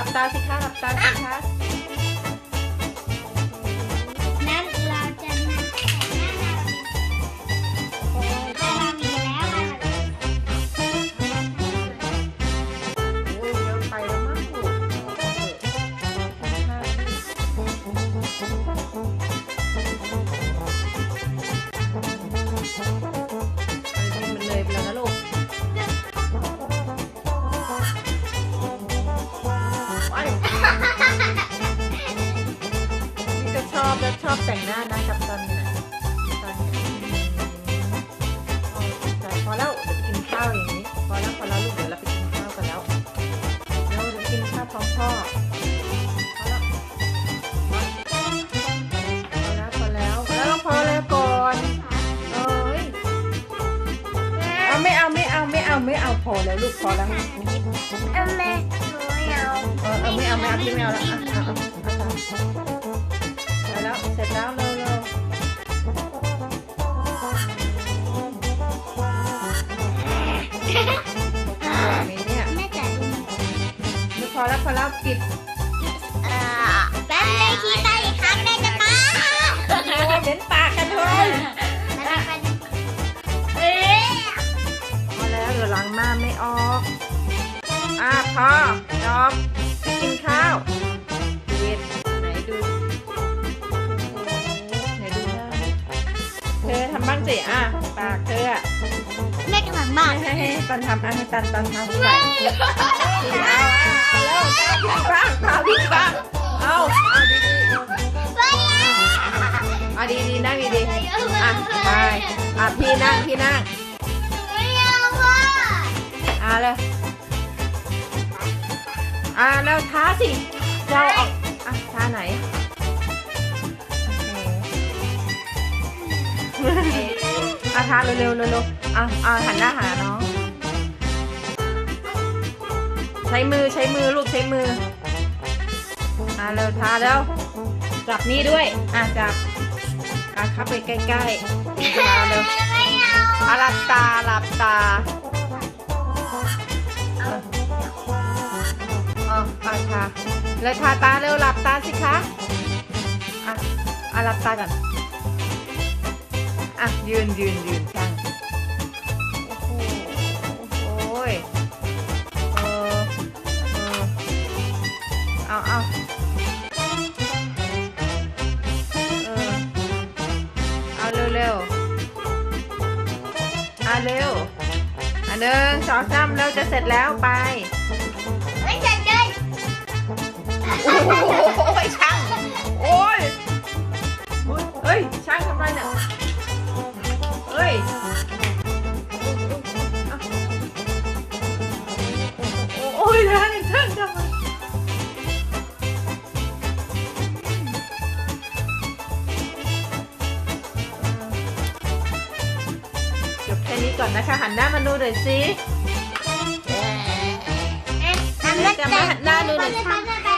หลับตาสิคะหลับตาสิคะ ชอบแล้วชอบแต่งหน้านะกับตอนเนี่ยตอนเนี่ยเอาพอแล้วเดี๋ยวไปกินข้าวอย่างนี้ พอแล้วพอแล้วลูกเดี๋ยวเราไปกินข้าวกันแล้วเดี๋ยวเดี๋ยวกินข้าวพร้อมพ่อพอแล้วพอแล้วพอแล้วพอแล้วก่อนเอ้ยเอาไม่เอาไม่เอาไม่เอาไม่เอาพอแล้วลูกพอแล้วเอาแม่หนูเอาเออเออไม่เอาไม่เอาพี่ไม่เอาแล้ว อแล้วพอแล้วปิดเอ่อแป๊บเลยขี้ตาอีกครั้งแม่จะมาโอ้ยเหม็นปากกันเลยเอ๊ะพอแล้วเดี๋ยวล้างหน้าไม่ออก อะพอจบไปกินข้าวเวทไหนดูโอ้โหไหนดูหน้าเธอทำบ้างสิอะปากเธออะ แม่กำลังบ้าให้ให้ให้ตันทำอะให้ตันตันทำไปเอาเอาเอาแล้วเอาพี่บ้างเอาบ้างเอาเอาดีๆเอาดีดีนั่งดีดีอะไปอะพี่นั่งพี่นั่งไม่เอาว่ะอะเลยอะแล้วท้าสิเราออกอะท้าไหน อะท้าเร็วเร็วเร็วอะอะหันหน้าหาน้อง ใช้มือใช้มือลูกใช้มืออะเร็วทาแล้ว จับนี่ด้วย อะจับอะเข้าไปใกล้ๆทาเร็วอาอะหลับตาหลับตาเอออะทาเลยทาตาเร็วหลับตาสิคะ อะอะหลับตาก่อน อะ ยืนยืนยืนช่างโอ้โหโอ้ยเออเออเอาเอาเออเอาเร็วเร็วๆอะเร็วอันหนึ่งสองสามเร็วจะเสร็จแล้วไปไม่จัดเลยโอ้ยช่างโอ้ยเฮ้ยช่างทำไรเนี่ย จบแค่นี้ก่อนนะคะ หันหน้ามาดูหน่อยสิอันนั้นจะมาหันหน้าดูหน่อยไปสิไปไป